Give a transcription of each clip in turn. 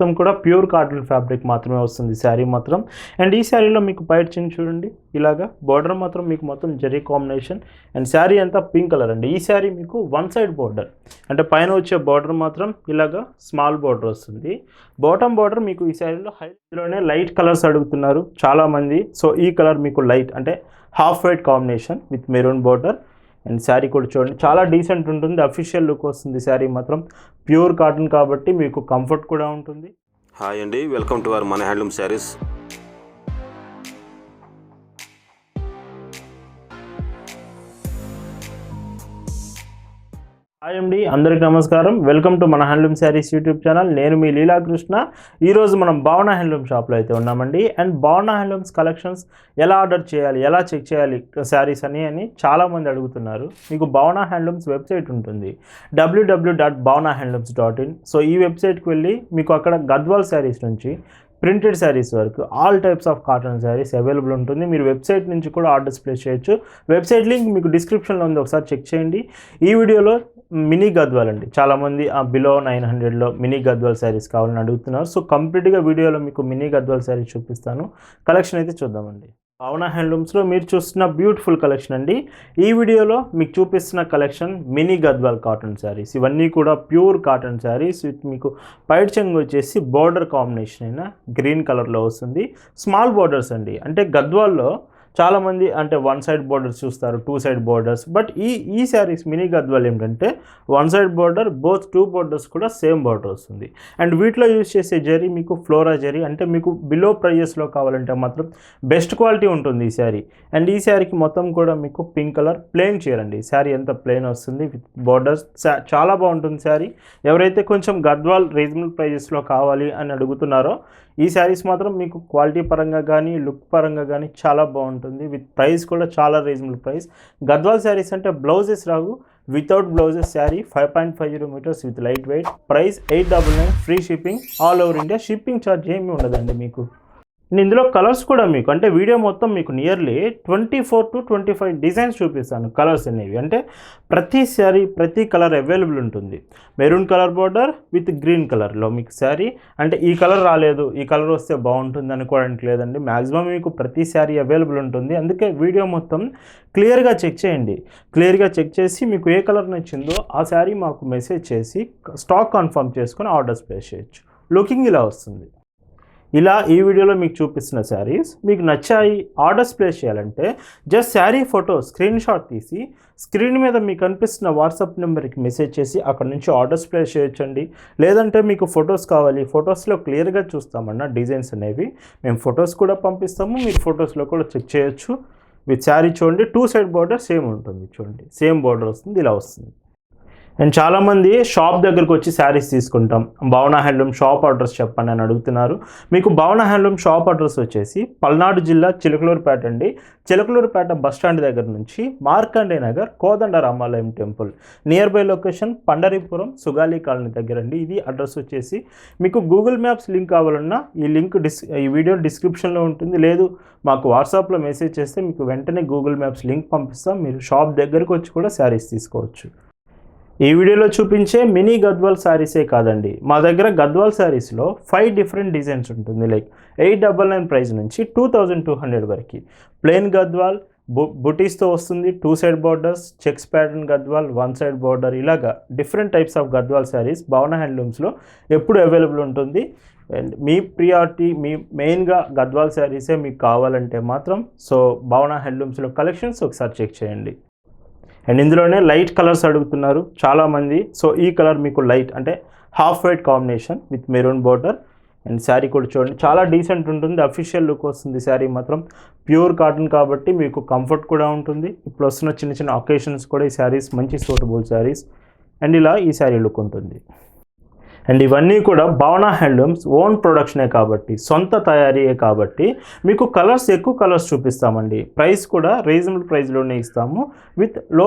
మొత్తం కూడా pure cotton fabric మాత్రమే వస్తుంది. శారీ మాత్రం. అండ్ ఈ శారీలో మీకు బయట చిన్న చూడండి. ఇలాగా బార్డర్ మాత్రం మీకు మొత్తం జరీ కాంబినేషన్. అండ్ శారీ అంతా పింక్ కలర్ అండి. ఈ శారీ మీకు వన్ సైడ్ బార్డర్. అంటే పైన వచ్చే బార్డర్ మాత్రం ఇలాగా స్మాల్ బార్డర్ వస్తుంది. బాటమ్ బార్డర్ మీకు ఈ శారీలో హైలోనే లైట్ కలర్స్ అడుగుతున్నారు చాలామంది. సో ఈ కలర్ మీకు లైట్ అంటే half white combination with maroon border. And sari కూడా చూడండి. చాలా డీసెంట్ ఉంటుంది. అఫీషియల్ లుక్ వస్తుంది శారీ మాత్రం. ప్యూర్ కాటన్ కాబట్టి మీకు కంఫర్ట్ కూడా ఉంటుంది. హాయ్ అండి. వెల్కమ్ టు అవర్ మన హ్యాండ్లూమ్ శారీస్ హాయ్ అండి అందరికీ నమస్కారం. వెల్కమ్ టు మన హ్యాండ్లూమ్ శారీస్ యూట్యూబ్ ఛానల్ నేను మీ లీలాకృష్ణ. ఈరోజు మనం భావన హ్యాండ్లూమ్ షాప్లో అయితే ఉన్నామండి అండ్. భావన హ్యాండ్లూమ్స్ కలెక్షన్స్ ఎలా ఆర్డర్ చేయాలి ఎలా చెక్ చేయాలి శారీస్ అని అని చాలామంది అడుగుతున్నారు. మీకు భావన హ్యాండ్లూమ్స్ వెబ్సైట్ ఉంటుంది. WW dot Bhavana handlooms dot in so ఈ వెబ్సైట్కి వెళ్ళి మీకు అక్కడ గద్వాల్ శారీస్ నుంచి ప్రింటెడ్ శారీస్ వరకు all types of cotton saris available ఉంటుంది. మీరు వెబ్సైట్ నుంచి కూడా ఆర్డర్స్ ప్లేస్ చేయొచ్చు. వెబ్సైట్ లింక్ మీకు డిస్క్రిప్షన్లో ఉంది. ఒకసారి చెక్ చేయండి. ఈ వీడియోలో మినీ గద్వాల్ అండి చాలామంది ఆ బిలో నైన్ హండ్రెడ్లో మినీ గద్వాల్ శారీస్ కావాలని అడుగుతున్నారు. సో కంప్లీట్గా వీడియోలో మీకు మినీ గద్వాల్ శారీస్ చూపిస్తాను. కలెక్షన్ అయితే చూద్దామండి. భావన హ్యాండ్లూమ్స్లో మీరు చూస్తున్న బ్యూటిఫుల్ కలెక్షన్ అండి. ఈ వీడియోలో మీకు చూపిస్తున్న collection mini Gadwal cotton saris. ఇవన్నీ కూడా ప్యూర్ కాటన్ శారీస్ విత్ మీకు పైట్ చెంగు వచ్చేసి బార్డర్ కాంబినేషన్ అయినా గ్రీన్ కలర్లో వస్తుంది. స్మాల్ బార్డర్స్ అండి. అంటే గద్వాల్లో చాలామంది అంటే వన్ సైడ్ బోర్డర్స్ చూస్తారు టూ సైడ్ బార్డర్స్. బట్ ఈ ఈ శారీస్ మినీ గద్వాల్ ఏంటంటే one side border both two borders కూడా సేమ్ బోర్డర్ వస్తుంది. అండ్ వీటిలో యూజ్ చేసే జరీ మీకు ఫ్లోరా జరీ అంటే మీకు బిలో ప్రైజెస్లో కావాలంటే మాత్రం బెస్ట్ క్వాలిటీ ఉంటుంది ఈ శారీ. అండ్ ఈ శారీకి మొత్తం కూడా మీకు పింక్ కలర్ ప్లెయిన్ చేయండి శారీ ఎంత ప్లెయిన్ వస్తుంది విత్ బార్డర్స్. చాలా బాగుంటుంది శారీ. ఎవరైతే కొంచెం గద్వాల్ రీజనబుల్ ప్రైజెస్లో కావాలి అని అడుగుతున్నారో ఈ శారీస్ మాత్రం మీకు క్వాలిటీ పరంగా కానీ లుక్ పరంగా కానీ చాలా బాగుంటుంది. విత్ ప్రైస్ కూడా చాలా రీజనబుల్ ప్రైస్. గద్వాల్ శారీస్ అంటే blouses Rao. Without blouses sari five point five zero metres with light weight. Price eight double nine free shipping. All over India shipping charge ఏమీ ఉండదండి మీకు. నేను ఇందులో కలర్స్ కూడా మీకు అంటే వీడియో మొత్తం మీకు nearly twenty four to twenty five designs చూపిస్తాను కలర్స్ అనేవి. అంటే ప్రతి శారీ ప్రతి కలర్ అవైలబుల్ ఉంటుంది. Maroon colour border with green కలర్లో మీకు శారీ. అంటే ఈ కలర్ రాలేదు ఈ కలర్ వస్తే బాగుంటుంది అనుకోవడానికి లేదండి. మ్యాక్సిమం మీకు ప్రతి శారీ అవైలబుల్ ఉంటుంది. అందుకే వీడియో మొత్తం క్లియర్గా చెక్ చేయండి. క్లియర్గా చెక్ చేసి మీకు ఏ కలర్ నచ్చిందో ఆ శారీ మాకు మెసేజ్ చేసి స్టాక్ కన్ఫర్మ్ చేసుకొని ఆర్డర్స్ ప్లేస్ చేయొచ్చు. లుకింగ్ ఇలా వస్తుంది. ఇలా ఈ వీడియోలో మీకు చూపిస్తున్న శారీస్ మీకు నచ్చాయి ఆర్డర్స్ ప్లేస్ చేయాలంటే just sari photo screenshot తీసి స్క్రీన్ మీద మీకు కనిపిస్తున్న వాట్సాప్ నెంబర్కి మెసేజ్ చేసి అక్కడ నుంచి ఆర్డర్స్ ప్లేస్ చేయొచ్చండి. లేదంటే మీకు ఫొటోస్ కావాలి ఫొటోస్లో క్లియర్గా చూస్తామన్న డిజైన్స్ అనేవి మేము ఫొటోస్ కూడా పంపిస్తాము మీరు ఫొటోస్లో కూడా చెక్ చేయొచ్చు. విత్ శారీ చూడండి టూ సైడ్ బార్డర్ సేమ్ ఉంటుంది చూడండి సేమ్ బార్డర్ వస్తుంది ఇలా వస్తుంది. అండ్ చాలామంది షాప్ దగ్గరకు వచ్చి శారీస్ తీసుకుంటాం. భవన హ్యాండ్లూమ్ షాప్ అడ్రస్ చెప్పండి అని అడుగుతున్నారు. మీకు భవన హ్యాండ్లూమ్ షాప్ అడ్రస్ వచ్చేసి పల్నాడు జిల్లా చిలకలూరుపేట అండి. చిలకలూరుపేట బస్ స్టాండ్ దగ్గర నుంచి Markande Nagar Kodanda Ramalayam temple. Nearby location Pandaripuram Sugali colony దగ్గర అండి. ఇది అడ్రస్ వచ్చేసి మీకు గూగుల్ మ్యాప్స్ లింక్ కావాలన్నా ఈ లింక్ డిస్ ఈ వీడియో డిస్క్రిప్షన్లో ఉంటుంది. లేదు మాకు వాట్సాప్లో మెసేజ్ చేస్తే మీకు వెంటనే గూగుల్ మ్యాప్స్ లింక్ పంపిస్తాం. మీరు షాప్ దగ్గరకు వచ్చి కూడా శారీస్ తీసుకోవచ్చు. ఈ వీడియోలో చూపించే మినీ గద్వాల్ శారీసే కాదండి. మా దగ్గర గద్వాల్ శారీస్లో ఫైవ్ డిఫరెంట్ డిజైన్స్ ఉంటుంది. Like eight double nine price నుంచి టూ థౌజండ్ టూ హండ్రెడ్ వరకు. ప్లెయిన్ గద్వాల్ బు బుటీస్తో వస్తుంది. Two side borders checks pattern Gadwal one side border ఇలాగా different types of Gadwal saris Bhavana హ్యాండ్లూమ్స్లో ఎప్పుడు అవైలబుల్ ఉంటుంది. అండ్ మీ ప్రియారిటీ మీ మెయిన్గా గద్వాల్ శారీసే మీకు కావాలంటే మాత్రం సో భవన హ్యాండ్లూమ్స్లో కలెక్షన్స్ ఒకసారి చెక్ చేయండి. అండ్ ఇందులోనే లైట్ కలర్స్ అడుగుతున్నారు చాలామంది. సో ఈ కలర్ మీకు లైట్ అంటే half white combination with maroon border and sari కూడా చూడండి. చాలా డీసెంట్ ఉంటుంది. అఫీషియల్ లుక్ వస్తుంది శారీ మాత్రం. ప్యూర్ కాటన్ కాబట్టి మీకు కంఫర్ట్ కూడా ఉంటుంది. ఇప్పుడు వస్తున్న చిన్న చిన్న అకేషన్స్ కూడా ఈ శారీస్ మంచి సూటబుల్ శారీస్ అండ్ ఇలా ఈ శారీ లుక్ ఉంటుంది. అండ్ ఇవన్నీ కూడా భావన హ్యాండ్లూమ్స్ ఓన్ ప్రొడక్షనే కాబట్టి సొంత తయారీయే కాబట్టి మీకు కలర్స్ ఎక్కువ కలర్స్ చూపిస్తామండి. ప్రైస్ కూడా రీజనబుల్ ప్రైస్లోనే ఇస్తాము. విత్లో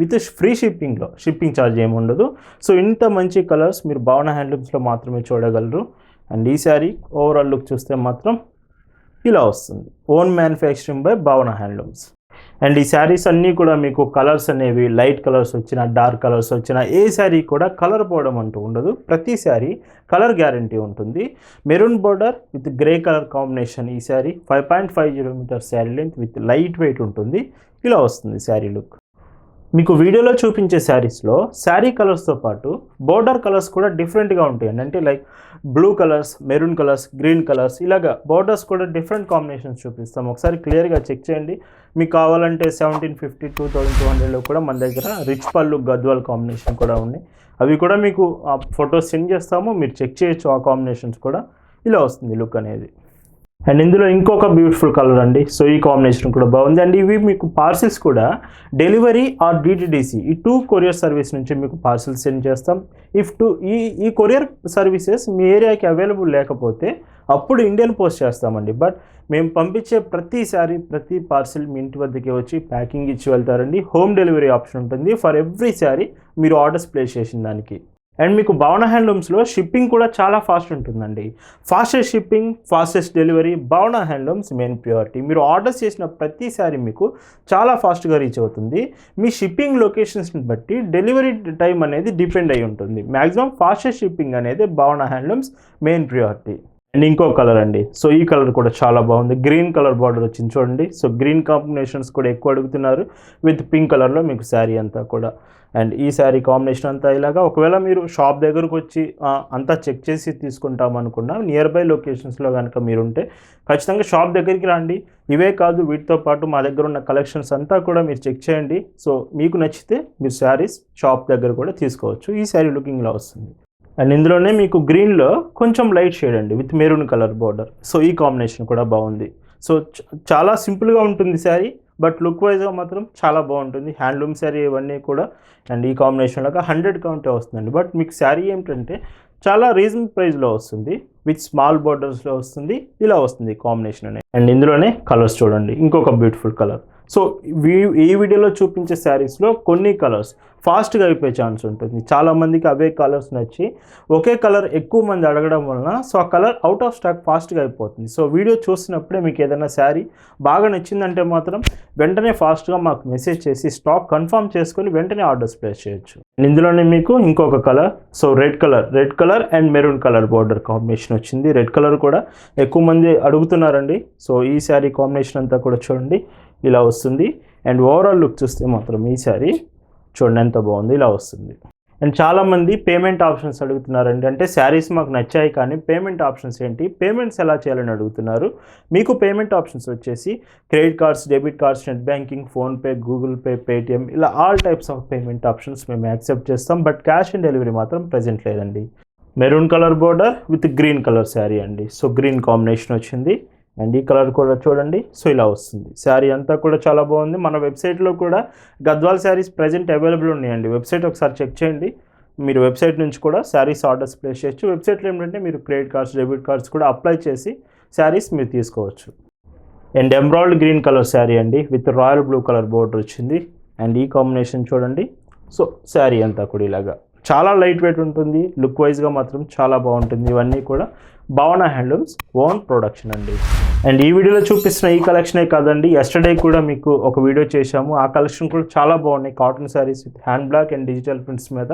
విత్ ఫ్రీ షిప్పింగ్లో షిప్పింగ్ ఛార్జ్ ఏమి ఉండదు. సో ఇంత మంచి కలర్స్ మీరు భావన హ్యాండ్లూమ్స్లో మాత్రమే చూడగలరు. అండ్ ఈ శారీ ఓవరాల్ లుక్ చూస్తే మాత్రం ఇలా వస్తుంది. Own manufacturing by Bhavana handlooms and ఈ శారీస్ అన్నీ కూడా మీకు కలర్స్ అనేవి లైట్ కలర్స్ వచ్చిన డార్క్ కలర్స్ వచ్చిన ఏ శారీ కూడా కలర్ పోవడం అంటూ ఉండదు. ప్రతి శారీ కలర్ గ్యారంటీ ఉంటుంది. Maroon border with grey colour combination ఈ sari. Five point five zero metre sari length with light weight ఉంటుంది. ఇలా వస్తుంది శారీ లుక్. మీకు వీడియోలో చూపించే శారీస్లో శారీ కలర్స్తో పాటు బోర్డర్ కలర్స్ కూడా డిఫరెంట్గా ఉంటాయండి. అంటే like blue colours maroon colours green colours ఇలాగా బోర్డర్స్ కూడా డిఫరెంట్ కాంబినేషన్స్ చూపిస్తాం. ఒకసారి క్లియర్గా చెక్ చేయండి. మీకు కావాలంటే seventeen fifty two thousand two హండ్రెడ్లో కూడా మన దగ్గర రిచ్ పళ్ళు గద్వాల్ కాంబినేషన్ కూడా ఉన్నాయి. అవి కూడా మీకు ఆ ఫొటోస్ సెండ్ చేస్తాము. మీరు చెక్ చేయొచ్చు ఆ కాంబినేషన్స్ కూడా. ఇలా వస్తుంది లుక్ అనేది. అండ్ ఇందులో ఇంకొక బ్యూటిఫుల్ కలర్ అండి. సో ఈ కాంబినేషన్ కూడా బాగుంది. అండ్ ఇవి మీకు పార్సిల్స్ కూడా డెలివరీ ఆర్ డిటిడిసి ఈ టూ కొరియర్ సర్వీస్ నుంచి మీకు పార్సిల్ సెండ్ చేస్తాం. ఇఫ్ టు ఈ ఈ కొరియర్ సర్వీసెస్ మీ ఏరియాకి అవైలబుల్ లేకపోతే అప్పుడు ఇండియన్ పోస్ట్ చేస్తామండి. బట్ మేము పంపించే ప్రతిసారి ప్రతి పార్సిల్ మీ ఇంటి వద్దకే వచ్చి ప్యాకింగ్ ఇచ్చి వెళ్తారండి. హోమ్ డెలివరీ ఆప్షన్ ఉంటుంది. ఫర్ ఎవ్రీ సారీ మీరు ఆర్డర్స్ ప్లేస్ చేసిన దానికి. అండ్ మీకు భవన హ్యాండ్లూమ్స్లో షిప్పింగ్ కూడా చాలా ఫాస్ట్ ఉంటుందండి. Fastest shipping fastest delivery Bhavana handlooms main priority. మీరు ఆర్డర్స్ చేసిన ప్రతిసారి మీకు చాలా ఫాస్ట్గా రీచ్ అవుతుంది. మీ షిప్పింగ్ లొకేషన్స్ని బట్టి డెలివరీ టైం అనేది డిపెండ్ అయి ఉంటుంది. మ్యాక్సిమం ఫాస్టెస్ట్ షిప్పింగ్ అనేది Bhavana handlooms main priority. And ఇంకో కలర్ అండి. సో ఈ కలర్ కూడా చాలా బాగుంది. గ్రీన్ కలర్ బార్డర్ వచ్చింది చూడండి. సో గ్రీన్ కాంబినేషన్స్ కూడా ఎక్కువ అడుగుతున్నారు. విత్ పింక్ కలర్లో మీకు శారీ అంతా కూడా. అండ్ ఈ శారీ కాంబినేషన్ అంతా ఇలాగా ఒకవేళ మీరు షాప్ దగ్గరకు వచ్చి అంతా చెక్ చేసి తీసుకుంటాం అనుకున్నా నియర్ బై లొకేషన్స్లో కనుక మీరుంటే ఖచ్చితంగా షాప్ దగ్గరికి రండి. ఇవే కాదు వీటితో పాటు మా దగ్గర ఉన్న కలెక్షన్స్ అంతా కూడా మీరు చెక్ చేయండి. సో మీకు నచ్చితే మీరు శారీస్ షాప్ దగ్గర కూడా తీసుకోవచ్చు. ఈ శారీ లుకింగ్లో వస్తుంది. అండ్ ఇందులోనే మీకు గ్రీన్లో కొంచెం లైట్ షేడ్ అండి with maroon colour border. So ఈ కాంబినేషన్ కూడా బాగుంది. సో చాలా సింపుల్గా ఉంటుంది శారీ బట్ లుక్ వైజ్గా మాత్రం చాలా బాగుంటుంది. హ్యాండ్లూమ్ శారీ ఇవన్నీ కూడా అండ్ ఈ కాంబినేషన్లో హండ్రెడ్ కౌంటే వస్తుందండి. బట్ మీకు శారీ ఏమిటంటే చాలా రీజనబుల్ ప్రైస్లో వస్తుంది. విత్ స్మాల్ బార్డర్స్లో వస్తుంది. ఇలా వస్తుంది కాంబినేషన్ అనేది. అండ్ ఇందులోనే కలర్స్ చూడండి. ఇంకొక బ్యూటిఫుల్ కలర్. సో వీ- ఈ వీడియోలో చూపించే శారీస్లో కొన్ని కలర్స్ ఫాస్ట్గా అయిపోయే ఛాన్స్ ఉంటుంది. చాలామందికి అవే కలర్స్ నచ్చి ఒకే కలర్ ఎక్కువ మంది అడగడం వలన సో ఆ కలర్ అవుట్ ఆఫ్ స్టాక్ ఫాస్ట్గా అయిపోతుంది. సో వీడియో చూసినప్పుడే మీకు ఏదైనా శారీ బాగా నచ్చిందంటే మాత్రం వెంటనే ఫాస్ట్గా మాకు మెసేజ్ చేసి స్టాక్ కన్ఫర్మ్ చేసుకొని వెంటనే ఆర్డర్స్ ప్లేస్ చేయొచ్చు. ఇందులోనే మీకు ఇంకొక colour so red colour red colour and maroon colour border combination వచ్చింది. రెడ్ కలర్ కూడా ఎక్కువ మంది అడుగుతున్నారండి. సో ఈ శారీ కాంబినేషన్ అంతా కూడా చూడండి. ఇలా వస్తుంది. అండ్ ఓవరాల్ లుక్ చూస్తే మాత్రం ఈ శారీ చూడండి ఎంత బాగుంది ఇలా వస్తుంది. అండ్ చాలామంది పేమెంట్ ఆప్షన్స్ అడుగుతున్నారండి అంటే శారీస్ మాకు నచ్చాయి కానీ పేమెంట్ ఆప్షన్స్ ఏంటి పేమెంట్స్ ఎలా చేయాలని అడుగుతున్నారు. మీకు పేమెంట్ ఆప్షన్స్ వచ్చేసి credit cards debit cards net banking PhonePe Google Pay Paytm ఇలా all types of payment options మేము యాక్సెప్ట్ చేస్తాం. బట్ క్యాష్ ఆన్ డెలివరీ మాత్రం ప్రజెంట్ లేదండి. Maroon colour border with green colour sari అండి. సో గ్రీన్ కాంబినేషన్ వచ్చింది. And ఈ colour కూడా చూడండి. సో ఇలా వస్తుంది. శారీ అంతా కూడా చాలా బాగుంది. మన వెబ్సైట్లో కూడా గద్వాల్ శారీస్ ప్రజెంట్ అవైలబుల్ ఉన్నాయండి. వెబ్సైట్ ఒకసారి చెక్ చేయండి. మీరు వెబ్సైట్ నుంచి కూడా శారీస్ ఆర్డర్స్ ప్లేస్ చేయొచ్చు. వెబ్సైట్లో ఏంటంటే మీరు క్రెడిట్ కార్డ్స్ డెబిట్ కార్డ్స్ కూడా అప్లై చేసి శారీస్ మీరు తీసుకోవచ్చు. And embroid green colour sari అండి. With royal blue colour border వచ్చింది. అండ్ ఈ కాంబినేషన్ చూడండి. సో శారీ అంతా కూడా ఇలాగా. చాలా లైట్ వెయిట్ ఉంటుంది. లుక్ వైజ్గా మాత్రం చాలా బాగుంటుంది. ఇవన్నీ కూడా భావన హ్యాండ్లూమ్స్ ఓన్ ప్రొడక్షన్ అండి. అండ్ ఈ వీడియోలో చూపిస్తున్న ఈ కలెక్షనే కాదండి. ఎస్టర్డే కూడా మీకు ఒక వీడియో చేశాము. ఆ కలెక్షన్ కూడా చాలా బాగున్నాయి. Cotton saris with hand block and digital prints మీద.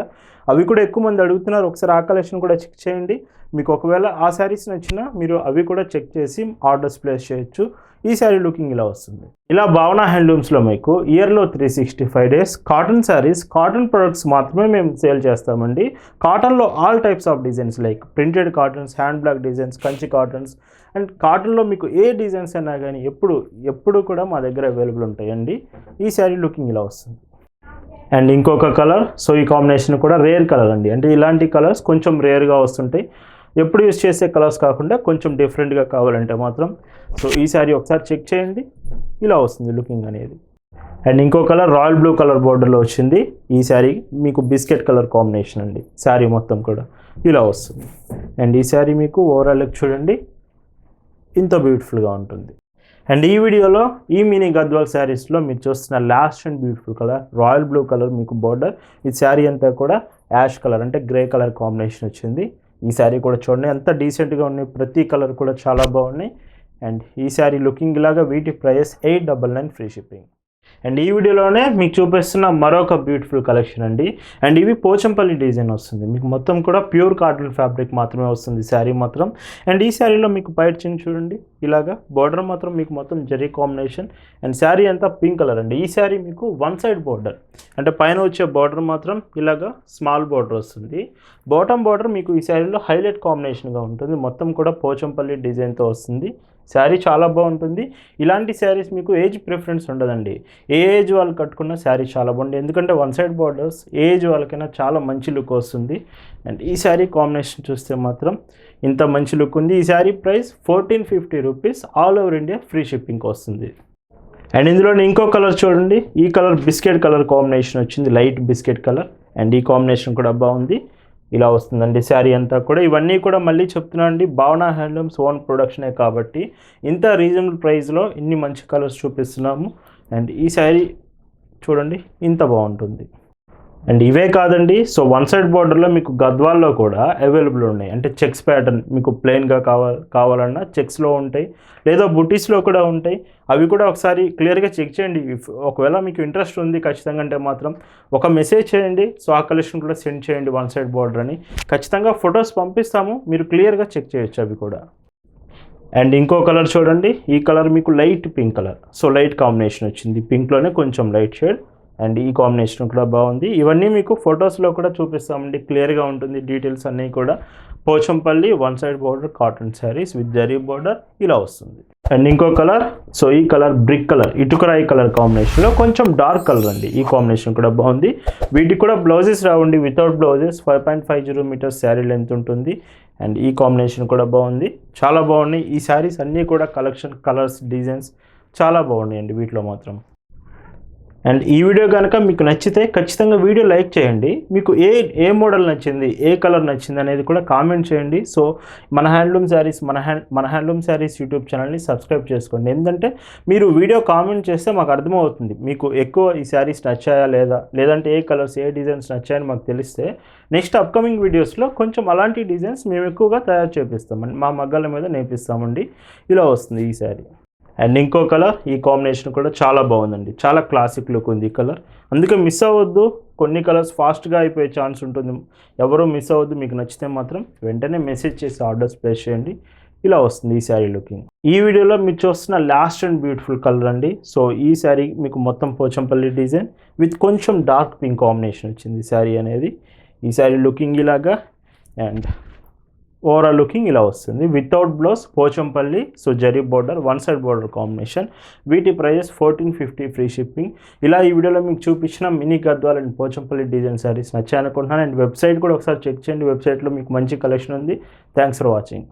అవి కూడా ఎక్కువ మంది అడుగుతున్నారు. ఒకసారి ఆ కలెక్షన్ కూడా చెక్ చేయండి. మీకు ఒకవేళ ఆ శారీస్ నచ్చినా మీరు అవి కూడా చెక్ చేసి ఆర్డర్స్ ప్లేస్ చేయొచ్చు. ఈ శారీ లుకింగ్ ఇలా వస్తుంది. ఇలా భావన హ్యాండ్లూమ్స్లో మీకు ఇయర్లో three sixty five days cotton saris cotton products మాత్రమే మేము సేల్ చేస్తామండి. కాటన్లో all types of designs like printed cottons hand block designs Kanchi cottons and కాటన్లో మీకు ఏ డిజైన్స్ అయినా కానీ ఎప్పుడు ఎప్పుడు కూడా మా దగ్గర అవైలబుల్ ఉంటాయండి. ఈ శారీ లుకింగ్ ఇలా వస్తుంది. అండ్ ఇంకొక కలర్ సో ఈ కాంబినేషన్ కూడా రేర్ కలర్ అండి. అంటే ఇలాంటి కలర్స్ కొంచెం రేర్గా వస్తుంటాయి. ఎప్పుడు యూస్ చేసే కలర్స్ కాకుండా కొంచెం డిఫరెంట్గా కావాలంటే మాత్రం. సో ఈ శారీ ఒకసారి చెక్ చేయండి. ఇలా వస్తుంది లుకింగ్ అనేది. అండ్ ఇంకో కలర్ రాయల్ బ్లూ కలర్ బోర్డర్లో వచ్చింది. ఈ శారీ మీకు బిస్కెట్ కలర్ కాంబినేషన్ అండి. శారీ మొత్తం కూడా ఇలా వస్తుంది. అండ్ ఈ శారీ మీకు ఓవరాల్ చూడండి. ఇంత బ్యూటిఫుల్గా ఉంటుంది. అండ్ ఈ వీడియోలో ఈ మినీ గద్వాల్ శారీస్లో మీరు చూస్తున్న last and beautiful colour royal blue colour మీకు బోర్డర్ ఈ శారీ అంతా కూడా యాష్ కలర్ అంటే గ్రే కలర్ కాంబినేషన్ వచ్చింది. ఈ శారీ కూడా చూడండి. ఎంత డీసెంట్గా ఉన్నాయి. ప్రతి కలర్ కూడా చాలా బాగున్నాయి. అండ్ ఈ శారీ లుకింగ్ ఇలాగా వీటి price eight double nine free shipping. And ఈ వీడియోలోనే మీకు చూపిస్తున్న మరొక బ్యూటిఫుల్ కలెక్షన్ అండి. అండ్ ఇవి పోచంపల్లి డిజైన్ వస్తుంది. మీకు మొత్తం కూడా ప్యూర్ కాటన్ ఫ్యాబ్రిక్ మాత్రమే వస్తుంది శారీ మాత్రం. అండ్ ఈ శారీలో మీకు బయట చిన్న చూడండి. ఇలాగా బార్డర్ మాత్రం మీకు మొత్తం జరీ కాంబినేషన్ అండ్ శారీ అంతా పింక్ కలర్ అండి. ఈ శారీ మీకు వన్ సైడ్ బార్డర్ అంటే పైన వచ్చే బార్డర్ మాత్రం ఇలాగా స్మాల్ బార్డర్ వస్తుంది. బాటమ్ బార్డర్ మీకు ఈ శారీలో హైలైట్ కాంబినేషన్గా ఉంటుంది. మొత్తం కూడా పోచంపల్లి డిజైన్తో వస్తుంది. శారీ చాలా బాగుంటుంది. ఇలాంటి శారీస్ మీకు ఏజ్ ప్రిఫరెన్స్ ఉండదండి. ఏ ఏజ్ వాళ్ళు కట్టుకున్న శారీ చాలా బాగుంది. ఎందుకంటే వన్ సైడ్ బార్డర్స్ ఏజ్ వాళ్ళకైనా చాలా మంచి లుక్ వస్తుంది. అండ్ ఈ శారీ కాంబినేషన్ చూస్తే మాత్రం ఇంత మంచి లుక్ ఉంది. ఈ sari price fourteen fifty rupees. All over India free shipping వస్తుంది. అండ్ ఇందులో ఇంకో కలర్ చూడండి. ఈ కలర్ బిస్కెట్ కలర్ కాంబినేషన్ వచ్చింది. Light biscuit colour. అండ్ ఈ కాంబినేషన్ కూడా బాగుంది. ఇలా వస్తుందండి. శారీ అంతా కూడా. ఇవన్నీ కూడా మళ్ళీ చెప్తున్నాను అండి భావన హ్యాండ్లూమ్స్ ఓన్ ప్రొడక్షనే కాబట్టి ఇంత రీజనబుల్ ప్రైస్లో ఇన్ని మంచి కలర్స్ చూపిస్తున్నాము. అండ్ ఈ శారీ చూడండి ఇంత బాగుంటుంది. అండ్ ఇవే కాదండి సో వన్ సైడ్ బార్డర్లో మీకు గద్వాల్లో కూడా అవైలబుల్ ఉన్నాయి. అంటే చెక్స్ ప్యాటర్న్ మీకు ప్లెయిన్గా కావాలి కావాలన్నా చెక్స్లో ఉంటాయి లేదా బుటీస్లో కూడా ఉంటాయి. అవి కూడా ఒకసారి క్లియర్గా చెక్ చేయండి. ఒకవేళ మీకు ఇంట్రెస్ట్ ఉంది ఖచ్చితంగా అంటే మాత్రం ఒక మెసేజ్ చేయండి. సో ఆ కలెక్షన్ కూడా సెండ్ చేయండి వన్ సైడ్ బార్డర్ అని. ఖచ్చితంగా ఫొటోస్ పంపిస్తాము. మీరు క్లియర్గా చెక్ చేయొచ్చు అవి కూడా. అండ్ ఇంకో కలర్ చూడండి. ఈ కలర్ మీకు light pink colour. So light combination వచ్చింది. పింక్లోనే కొంచెం లైట్ షేడ్. అండ్ ఈ కాంబినేషన్ కూడా బాగుంది. ఇవన్నీ మీకు ఫొటోస్లో కూడా చూపిస్తామండి. క్లియర్గా ఉంటుంది డీటెయిల్స్ అన్నీ కూడా. Pochampally one side border cotton saris with zari border ఇలా వస్తుంది. అండ్ ఇంకో కలర్ సో ఈ కలర్ బ్రిక్ కలర్ ఇటుకరాయి కలర్ కాంబినేషన్లో కొంచెం డార్క్ కలర్ అండి. ఈ కాంబినేషన్ కూడా బాగుంది. వీటికి కూడా బ్లౌజెస్ రావండి. Without blouses five point five zero metres sari length ఉంటుంది. అండ్ ఈ కాంబినేషన్ కూడా బాగుంది. చాలా బాగున్నాయి. ఈ శారీస్ అన్నీ కూడా కలెక్షన్ కలర్స్ డిజైన్స్ చాలా బాగున్నాయండి వీటిలో మాత్రం. అండ్ ఈ వీడియో కనుక మీకు నచ్చితే ఖచ్చితంగా వీడియో లైక్ చేయండి. మీకు ఏ ఏ మోడల్ నచ్చింది ఏ కలర్ నచ్చింది అనేది కూడా కామెంట్ చేయండి. సో మన హ్యాండ్లూమ్ శారీస్ మన హ్యాండ్ మన హ్యాండ్లూమ్ శారీస్ యూట్యూబ్ ఛానల్ని సబ్స్క్రైబ్ చేసుకోండి. ఎందుకంటే మీరు వీడియో కామెంట్ చేస్తే మాకు అర్థమవుతుంది. మీకు ఎక్కువ ఈ శారీస్ నచ్చాయా లేదా లేదంటే ఏ కలర్స్ ఏ డిజైన్స్ నచ్చాయని మాకు తెలిస్తే నెక్స్ట్ అప్కమింగ్ వీడియోస్లో కొంచెం అలాంటి డిజైన్స్ మేము ఎక్కువగా తయారు చేపిస్తామండి. మా మగ్గాల మీద నేర్పిస్తామండి ఇలా వస్తుంది ఈ శారీ. అండ్ ఇంకో కలర్ ఈ కాంబినేషన్ కూడా చాలా బాగుందండి. చాలా క్లాసిక్ లుక్ ఉంది ఈ కలర్. అందుకే మిస్ అవ్వద్దు. కొన్ని కలర్స్ ఫాస్ట్గా అయిపోయే ఛాన్స్ ఉంటుంది. ఎవరు మిస్ అవ్వద్దు. మీకు నచ్చితే మాత్రం వెంటనే మెసేజ్ చేసి ఆర్డర్స్ ప్లేస్ చేయండి. ఇలా వస్తుంది ఈ శారీ లుకింగ్ ఈ వీడియోలో మీరు చూస్తున్న లాస్ట్ అండ్ బ్యూటిఫుల్ కలర్ అండి. సో ఈ శారీ మీకు మొత్తం పోచంపల్లి డిజైన్ విత్ కొంచెం డార్క్ పింక్ కాంబినేషన్ వచ్చింది శారీ అనేది. ఈ శారీ లుకింగ్ ఇలాగా. అండ్ ఓవరాల్ లుకింగ్ ఇలా వస్తుంది. Without blouse Pochampally so zari border one side border combination వీటి prices fourteen fifty free shipping ఇలా ఈ వీడియోలో మీకు చూపించిన mini Gadwal and Pochampally design saris నచ్చాయనుకుంటున్నాను. And website కూడా ఒకసారి చెక్ చేయండి. వెబ్సైట్లో మీకు మంచి కలెక్షన్ ఉంది. Thanks for watching